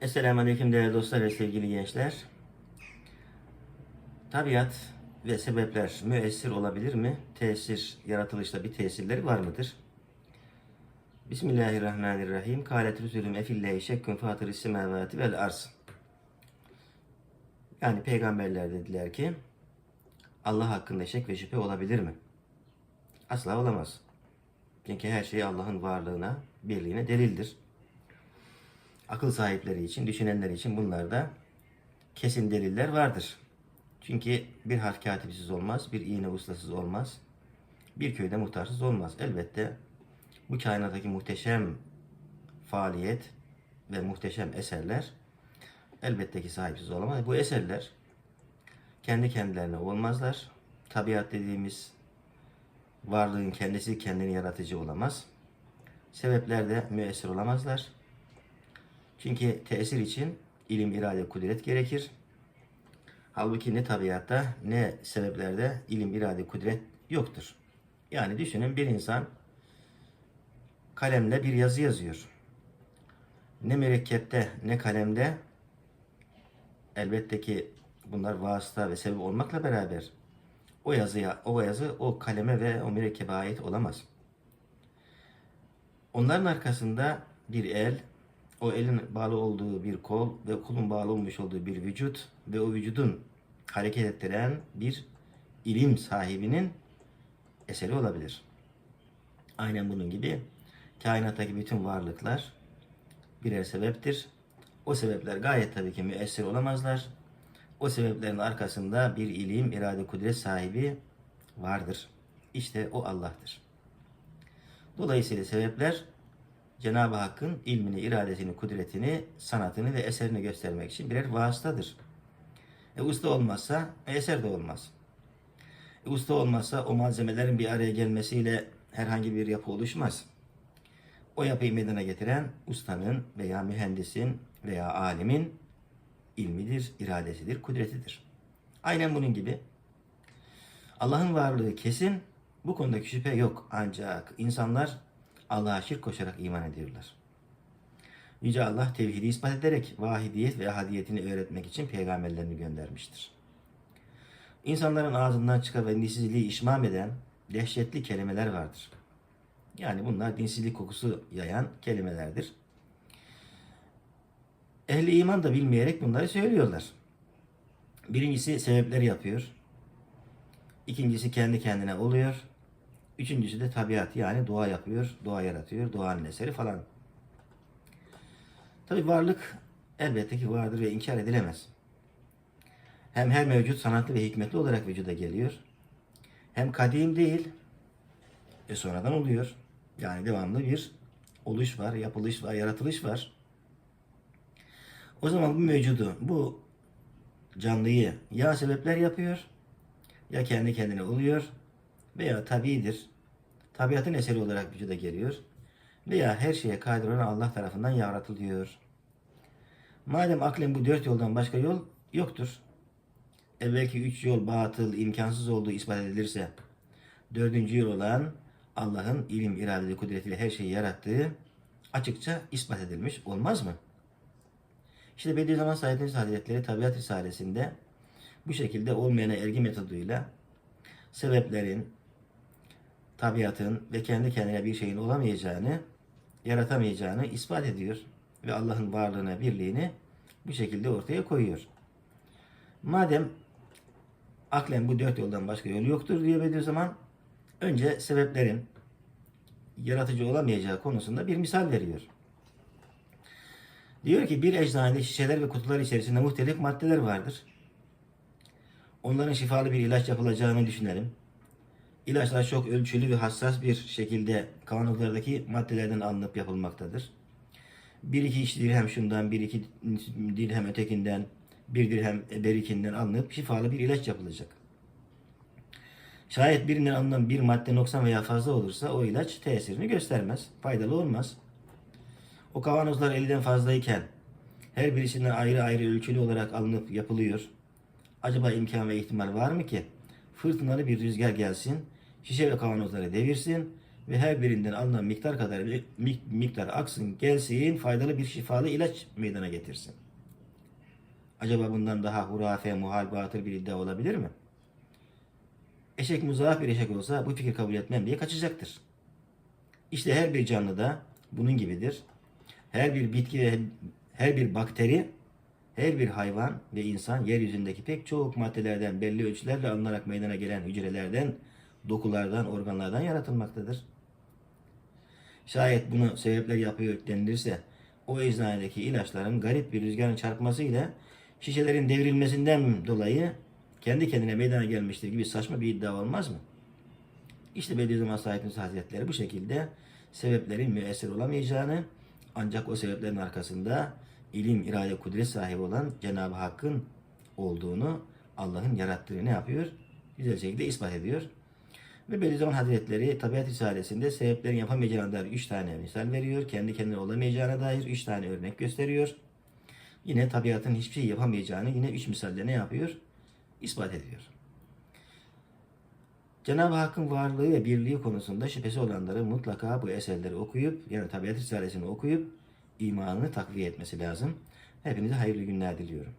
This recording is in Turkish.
Esselamu Aleyküm değerli dostlar ve sevgili gençler. Tabiat ve sebepler müessir olabilir mi? Tesir, yaratılışta bir tesirleri var mıdır? Bismillahirrahmanirrahim. Kâlet rüsülüm efillâhi şekkün fâtırı semâvâti vel arz. Yani peygamberler dediler ki Allah hakkında şek ve şüphe olabilir mi? Asla olamaz. Çünkü her şey Allah'ın varlığına, birliğine delildir akıl sahipleri için, düşünenler için bunlarda kesin deliller vardır. Çünkü bir harf katipsiz olmaz, bir iğne ustasız olmaz, bir köyde muhtarsız olmaz. Elbette bu kainattaki muhteşem faaliyet ve muhteşem eserler elbette ki sahipsiz olamaz. Bu eserler kendi kendilerine olmazlar. Tabiat dediğimiz varlığın kendisi kendini yaratıcı olamaz. Sebepler de müessir olamazlar. Çünkü tesir için ilim, irade, kudret gerekir. Halbuki ne tabiatta ne sebeplerde ilim, irade, kudret yoktur. Yani düşünün bir insan kalemle bir yazı yazıyor. Ne mürekkepte ne kalemde elbette ki bunlar vasıta ve sebep olmakla beraber o yazıya, o yazı o kaleme ve o mürekkebe ait olamaz. Onların arkasında bir el, o elin bağlı olduğu bir kol ve kolun bağlı olmuş olduğu bir vücut ve o vücudun hareket ettiren bir ilim sahibinin eseri olabilir. Aynen bunun gibi kainattaki bütün varlıklar birer sebeptir. O sebepler gayet tabii ki müessir olamazlar. O sebeplerin arkasında bir ilim, irade, kudret sahibi vardır. İşte o Allah'tır. Dolayısıyla sebepler Cenab-ı Hakk'ın ilmini, iradesini, kudretini, sanatını ve eserini göstermek için birer vasıtadır. E, usta olmazsa e, eser de olmaz. E, usta olmazsa o malzemelerin bir araya gelmesiyle herhangi bir yapı oluşmaz. O yapıyı meydana getiren ustanın veya mühendisin veya alimin ilmidir, iradesidir, kudretidir. Aynen bunun gibi Allah'ın varlığı kesin, bu konudaki şüphe yok. Ancak insanlar Allah'a şirk koşarak iman ediyorlar. Yüce Allah tevhidi ispat ederek vahidiyet ve ahadiyetini öğretmek için peygamberlerini göndermiştir. İnsanların ağzından çıkan ve dinsizliği işmam eden dehşetli kelimeler vardır. Yani bunlar dinsizlik kokusu yayan kelimelerdir. Ehli iman da bilmeyerek bunları söylüyorlar. Birincisi sebepleri yapıyor. İkincisi kendi kendine oluyor. Üçüncüsü de tabiat yani doğa yapıyor, doğa yaratıyor, doğanın eseri falan. Tabi varlık elbette ki vardır ve inkar edilemez. Hem her mevcut sanatlı ve hikmetli olarak vücuda geliyor. Hem kadim değil ve sonradan oluyor. Yani devamlı bir oluş var, yapılış var, yaratılış var. O zaman bu mevcudu, bu canlıyı ya sebepler yapıyor ya kendi kendine oluyor veya tabidir. Tabiatın eseri olarak vücuda geliyor veya her şeye kadir olan Allah tarafından yaratılıyor. Madem aklen bu dört yoldan başka yol yoktur. Evvelki üç yol batıl, imkansız olduğu ispat edilirse dördüncü yol olan Allah'ın ilim, iradeli, kudretiyle her şeyi yarattığı açıkça ispat edilmiş olmaz mı? İşte Bediüzzaman Said Hazretleri Tabiat Risalesi'nde bu şekilde olmayana ergi metoduyla sebeplerin, tabiatın ve kendi kendine bir şeyin olamayacağını, yaratamayacağını ispat ediyor. Ve Allah'ın varlığına, birliğini bu şekilde ortaya koyuyor. Madem aklen bu dört yoldan başka yol yoktur diye Bediüzzaman önce sebeplerin yaratıcı olamayacağı konusunda bir misal veriyor. Diyor ki bir eczanede şişeler ve kutular içerisinde muhtelif maddeler vardır. Onların şifalı bir ilaç yapılacağını düşünelim. İlaçlar çok ölçülü ve hassas bir şekilde kavanozlardaki maddelerden alınıp yapılmaktadır. Bir iki iş dirhem şundan, bir iki dirhem ötekinden, bir dirhem berikinden alınıp şifalı bir ilaç yapılacak. Şayet birinden alınan bir madde noksan veya fazla olursa o ilaç tesirini göstermez, faydalı olmaz. O kavanozlar elden fazlayken her birisinden ayrı ayrı ölçülü olarak alınıp yapılıyor. Acaba imkan ve ihtimal var mı ki fırtınalı bir rüzgar gelsin, şişe ve kavanozları devirsin ve her birinden alınan miktar kadar miktar aksın gelsin faydalı bir şifalı ilaç meydana getirsin. Acaba bundan daha hurafe, muhal, batıl bir iddia olabilir mi? Eşek muzaaf bir eşek olsa bu fikir kabul etmem diye kaçacaktır. İşte her bir canlı da bunun gibidir. Her bir bitki ve her bir bakteri, her bir hayvan ve insan yeryüzündeki pek çok maddelerden belli ölçülerle alınarak meydana gelen hücrelerden, dokulardan, organlardan yaratılmaktadır. Şayet bunu sebepler yapıyor denilirse o eczanedeki ilaçların garip bir rüzgarın çarpmasıyla şişelerin devrilmesinden dolayı kendi kendine meydana gelmiştir gibi saçma bir iddia olmaz mı? İşte Bediüzzaman Said Hazretleri bu şekilde sebeplerin müessir olamayacağını ancak o sebeplerin arkasında ilim, irade, kudret sahibi olan Cenab-ı Hakk'ın olduğunu Allah'ın yarattığını ne yapıyor? Güzel şekilde ispat ediyor. Ve Bediüzzaman Hazretleri Tabiat Risalesi'nde sebeplerin yapamayacağına dair üç tane misal veriyor. Kendi kendine olamayacağına dair üç tane örnek gösteriyor. Yine tabiatın hiçbir şey yapamayacağını yine üç misalde ne yapıyor? İspat ediyor. Cenab-ı Hakk'ın varlığı ve birliği konusunda şüphesi olanları mutlaka bu eserleri okuyup yani Tabiat Risalesi'ni okuyup imanını takviye etmesi lazım. Hepinize hayırlı günler diliyorum.